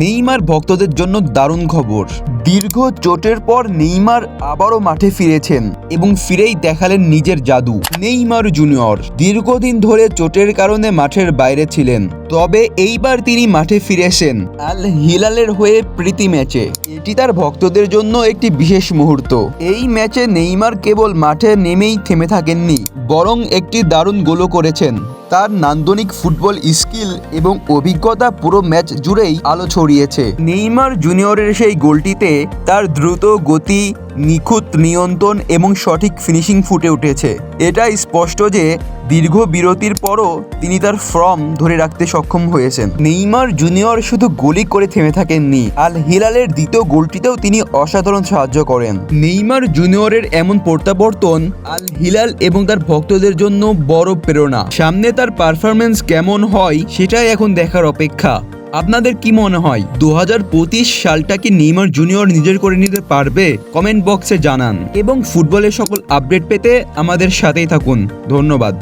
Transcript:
Neymar ভক্তদের জন্য দারুণ খবর। দীর্ঘ চোটের পর নেইমার আবারও মাঠে ফিরেছেন এবং ফিরেই দেখালেন নিজের জাদু, নেইমার জুনিয়র। দীর্ঘদিন ধরে চোটের কারণে মাঠের বাইরে ছিলেন, তবে এইবার তিনি মাঠে ফিরেছেন আল হিলালের হয়ে প্রীতি ম্যাচে। এটি তার ভক্তদের জন্য একটি বিশেষ মুহূর্ত। এই ম্যাচে নেইমার কেবল মাঠে নেমেই থেমে থাকেননি, বরং একটি দারুণ গোলও করেছেন। তার নান্দনিক ফুটবল স্কিল এবং অভিজ্ঞতা পুরো ম্যাচ জুড়েই আলো ছড়িয়েছে। নেইমার জুনিয়রের সেই গোলটিতে তার দ্রুত গতি নিখুঁত নিয়ন্ত্রণ এবং সঠিক ফিনিশিং ফুটে উঠেছে। এটা স্পষ্ট যে দীর্ঘ বিরতির পরও তিনি তার ফর্ম ধরে রাখতে সক্ষম হয়েছেন। নেইমার জুনিয়র শুধু গোলই করে থেমে থাকেননি আল হিলালের দ্বিতীয় গোলটিতেও তিনি অসাধারণ সাহায্য করেন। নেইমার জুনিয়রের এমন প্রত্যাবর্তন আল হিলাল এবং তার ভক্তদের জন্য বড় প্রেরণা। সামনে তার পারফরমেন্স কেমন হয়, সেটাই এখন দেখার অপেক্ষা। আপনাদের কি মনে হয় দু সালটা কি নেইমার জুনিয়র নিজের করে নিতে পারবে? কমেন্ট বক্সে জানান। এবং ফুটবলের সকল আপডেট পেতে আমাদের সাথেই থাকুন। ধন্যবাদ।